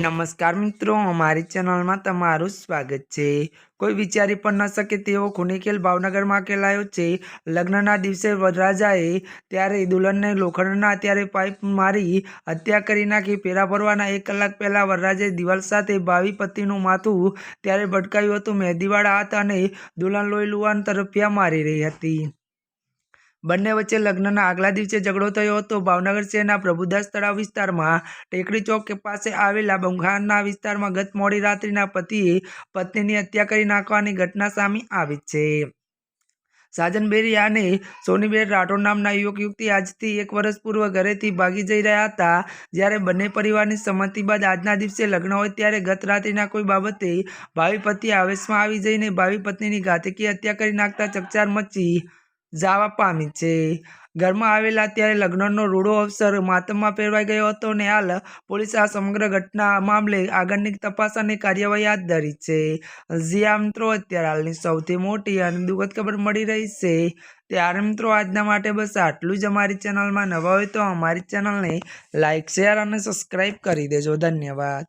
નમસ્કાર મિત્રો, અમારી ચેનલમાં તમારું સ્વાગત છે. કોઈ વિચારી પણ ન શકે તેવો ખૂનીખેલ ભાવનગરમાં ખેલાયો છે. લગ્નના દિવસે વરરાજાએ ત્યારે દુલ્હનને લોખંડના ત્યારે પાઇપ મારી હત્યા કરી નાખી. પેરા ભરવાના એક કલાક પહેલાં વરરાજાએ દિવાલ સાથે ભાવિ પતિનું માથું ત્યારે ભટકાયું હતું. મહેંદીવાળા હાથ અને દુલ્હન લોહી લુવાન તરફિયા મારી રહી હતી. બંને વચ્ચે લગ્નના આગલા દિવસે ઝઘડો થયો હતો. ભાવનગર શહેરના પ્રભુદાસ તળાવ વિસ્તારમાં ટેકરી ચોક પાસે આવેલા બંઘારના વિસ્તારમાં ગત મોડી રાત્રિના પતિએ પત્નીની હત્યા કરી નાખવાની ઘટના સામે આવી છે. સાજન બેરિયા અને સોનીબેન રાઠોડ નામના યુવક યુવતી આજથી એક વર્ષ પૂર્વ ઘરેથી ભાગી જઈ રહ્યા હતા. જ્યારે બંને પરિવારની સંમતિ બાદ આજના દિવસે લગ્ન હોય ત્યારે ગત રાત્રિના કોઈ બાબતે ભાવિ પતિ આવેશમાં આવી જઈને ભાવિ પત્નીની ઘાતકી હત્યા કરી નાખતા ચકચાર મચી જવા પામી છે. ઘરમાં આવેલા ત્યારે લગ્નનો રૂડો અવસર માતમમાં ફેરવાઈ ગયો હતો ને હાલ પોલીસે આ સમગ્ર ઘટના મામલે આગળની તપાસ અને કાર્યવાહી હાથ ધરી છે. જ્યાં મિત્રો અત્યારે હાલની સૌથી મોટી અને દુઃખદ ખબર મળી રહી છે. ત્યારે મિત્રો આજના માટે બસ આટલું જ અમારી ચેનલમાં નવા હોય તો અમારી ચેનલને લાઇક શેર અને સબસ્ક્રાઈબ કરી દેજો. ધન્યવાદ.